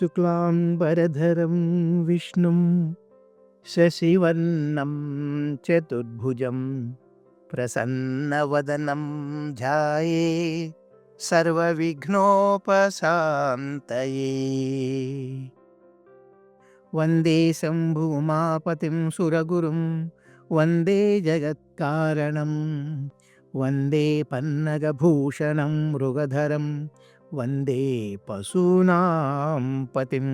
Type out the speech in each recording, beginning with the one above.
శుక్లాంబరధరం విష్ణుం శశివర్ణం చతుర్భుజం ప్రసన్నవదనం ధ్యాయే సర్వవిఘ్నోపశాంతయే. వందే శంభుమాపతిం సురగురుం వందే జగత్కారణం వందే పన్నగభూషణం మృగధరం వందే పశూనాం పతిం.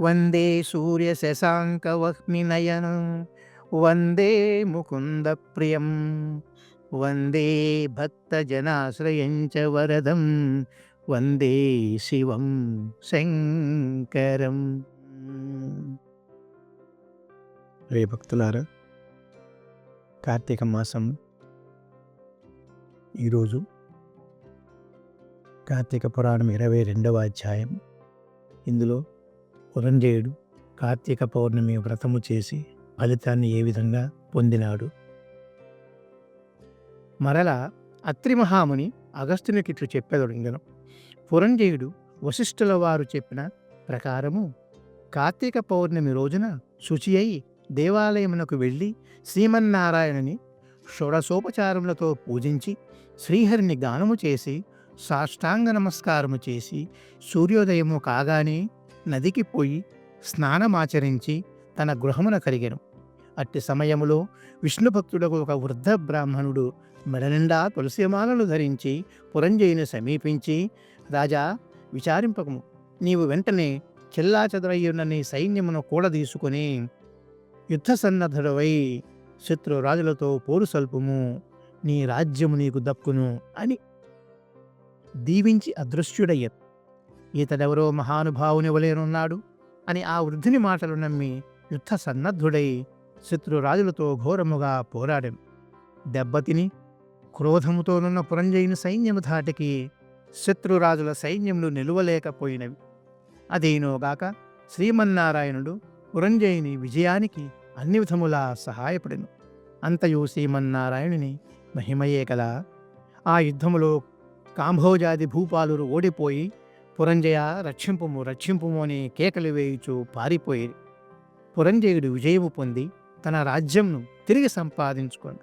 వందే సూర్యశశాంకవహ్నినయనం వందే ముకుందప్రియం వందే భక్తజనాశ్రయం చ వరదం. వందే శివం శంకరం. రే భక్తులారా కార్తీక మాసం ఈరోజు కార్తీక పురాణం ఇరవై రెండవ అధ్యాయం. ఇందులో పురంజయుడు కార్తీక పౌర్ణమి వ్రతము చేసి ఫలితాన్ని ఏ విధంగా పొందినాడు? మరల అత్రి మహాముని అగస్త్యునికిట్లు చెప్పెదొడింగను పురంజయుడు వశిష్ఠుల వారు చెప్పిన ప్రకారము కార్తీక పౌర్ణమి రోజున శుచి అయి దేవాలయమునకు వెళ్ళి శ్రీమన్నారాయణని షోడశోపచారములతో పూజించి శ్రీహరిని గానము చేసి సాష్టాంగ నమస్కారము చేసి సూర్యోదయము కాగానే నదికి పోయి స్నానమాచరించి తన గృహమున కలిగెను అట్టి సమయములో విష్ణుభక్తుడకు ఒక వృద్ధ బ్రాహ్మణుడు మెడనిండా తులసిమాలను ధరించి పురంజయుని సమీపించి రాజా విచారింపకము. నీవు వెంటనే చెల్లా చెదరయ్యున్న నీ సైన్యమును కూడదీసుకుని యుద్ధ సన్నద్ధుడవై శత్రురాజులతో పోరు సల్పుము. నీ రాజ్యము నీకు దక్కును అని దీవించి అదృశ్యుడయ్య ఇతడెవరో మహానుభావుని వలేనున్నాడు అని ఆ వృద్ధుని మాటలు నమ్మి యుద్ధ సన్నద్ధుడై శత్రురాజులతో ఘోరముగా పోరాడెను. దెబ్బతిని క్రోధముతోనున్న పురంజయుని సైన్యము ధాటికి శత్రురాజుల సైన్యములు నిలువలేకపోయినవి. అదేనోగాక శ్రీమన్నారాయణుడు పురంజయుని విజయానికి అన్ని విధములా సహాయపడెను. అంతయు శ్రీమన్నారాయణుని మహిమయే కదా! ఆ యుద్ధములో కాంభోజాది భూపాలురు ఓడిపోయి పురంజయ రక్షింపుము రక్షింపుము అని కేకలు వేయుచు పారిపోయి పురంజయుడు విజయము పొంది తన రాజ్యంను తిరిగి సంపాదించుకోండి.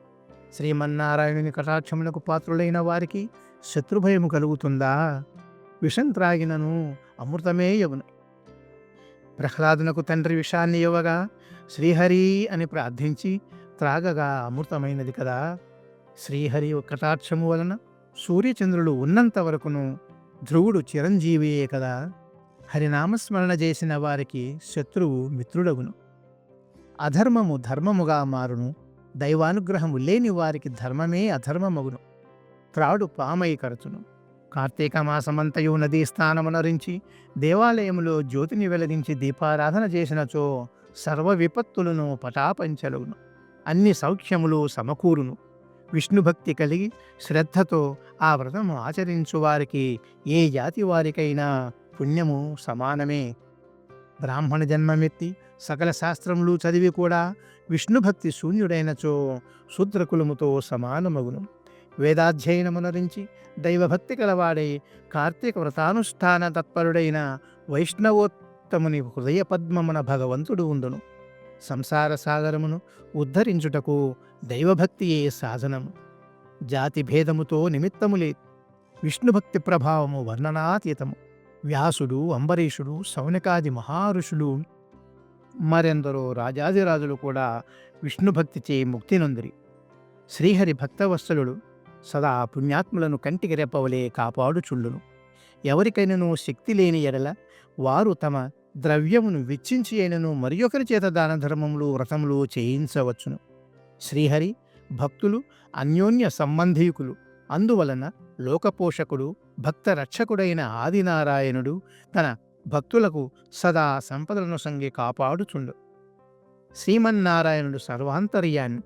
శ్రీమన్నారాయణుని కటాక్షములకు పాత్రులైన వారికి శత్రుభయము కలుగుతుందా? విషం త్రాగినను అమృతమే యవును ప్రహ్లాదునకు తండ్రి విషాన్ని ఇవ్వగా శ్రీహరి అని ప్రార్థించి త్రాగగా అమృతమైనది కదా. శ్రీహరి కటాక్షము వలన సూర్యచంద్రులు ఉన్నంత వరకును ధ్రువుడు చిరంజీవియే కదా. హరినామస్మరణ చేసిన వారికి శత్రువు మిత్రుడగును. అధర్మము ధర్మముగా మారును. దైవానుగ్రహము లేని వారికి ధర్మమే అధర్మమగును. త్రాడు పామై కరచును. కార్తీక మాసమంతయు నదీ స్నానమునరించి దేవాలయములో జ్యోతిని వెలిగించి దీపారాధన చేసినచో సర్వ విపత్తులను పటాపంచలుగును. అన్ని సౌఖ్యములు సమకూరును. విష్ణుభక్తి కలిగి శ్రద్ధతో ఆ వ్రతము ఆచరించు వారికి ఏ జాతి వారికైనా పుణ్యము సమానమే. బ్రాహ్మణ జన్మమెత్తి సకల శాస్త్రములు చదివి కూడా విష్ణుభక్తి శూన్యుడైనచో శూద్రకులముతో సమానమగును. వేదాధ్యయనమునరించి దైవభక్తి కలవాడై కార్తీక వ్రతానుష్ఠాన తత్పరుడైన వైష్ణవోత్తముని హృదయ పద్మమున భగవంతుడు ఉండును. సంసార సాగరమును ఉద్ధరించుటకు దైవభక్తియే సాధనము? జాతి భేదముతో నిమిత్తము లేదు. విష్ణుభక్తి ప్రభావము వర్ణనాతీతము. వ్యాసుడు అంబరీషుడు సౌనకాది మహారుషులు మరెందరో రాజాదిరాజులు కూడా విష్ణుభక్తిచే ముక్తి నొందిరి. శ్రీహరి భక్తవత్సలుడు సదా పుణ్యాత్ములను కంటికి రెప్పవలే కాపాడుచుళ్ళును ఎవరికైనను శక్తి లేని ఎడల వారు తమ ద్రవ్యమును వెచ్చించి అయినను మరి ఒకరి చేత దాన ధర్మములు వ్రతములు చేయించవచ్చును. శ్రీహరి భక్తులు అన్యోన్య సంబంధీకులు. అందువలన లోకపోషకుడు భక్త రక్షకుడైన ఆదినారాయణుడు తన భక్తులకు సదా సంపదలను సంగి కాపాడుచుండు. శ్రీమన్నారాయణుడు సర్వాంతర్యాన్ని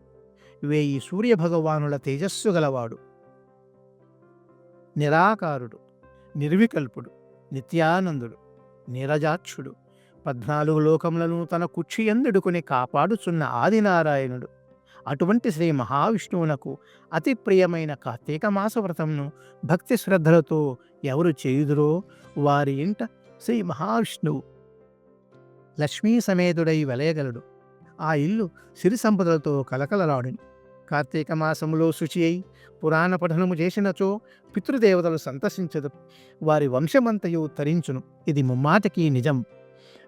వేయి సూర్యభగవానుల తేజస్సు గలవాడు. నిరాకారుడు నిర్వికల్పుడు నిత్యానందుడు. నీరజాక్షుడు. పద్నాలుగు లోకములను తన కుక్షి ఎందుడుకుని కాపాడుచున్న ఆదినారాయణుడు. అటువంటి శ్రీ మహావిష్ణువునకు అతి ప్రియమైన కార్తీక మాస వ్రతంను భక్తి శ్రద్ధలతో ఎవరు చేయుదురో వారి ఇంట శ్రీ మహావిష్ణువు. లక్ష్మీ సమేతుడై వెలయగలడు. ఆ ఇల్లు సిరి సంపదలతో కలకలలాడును కార్తీక మాసములో శుచి అయి పురాణ పఠనము చేసినచో పితృదేవతలు సంతసించదు వారి వంశమంతయు తరించును. ఇది ముమ్మాటకి నిజం.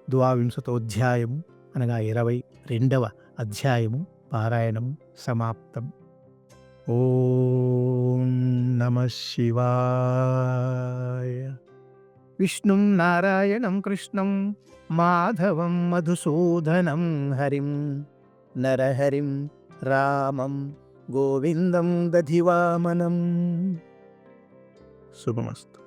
ద్వావింశతోధ్యాయము అనగా ఇరవై రెండవ అధ్యాయము పారాయణం సమాప్తం. ఓం నమ శివాయ. విష్ణుం నారాయణం కృష్ణం మాధవం మధుసూదనం హరిం నరహరిం రామం గోవిందం దధివామనం. శుభమస్తు.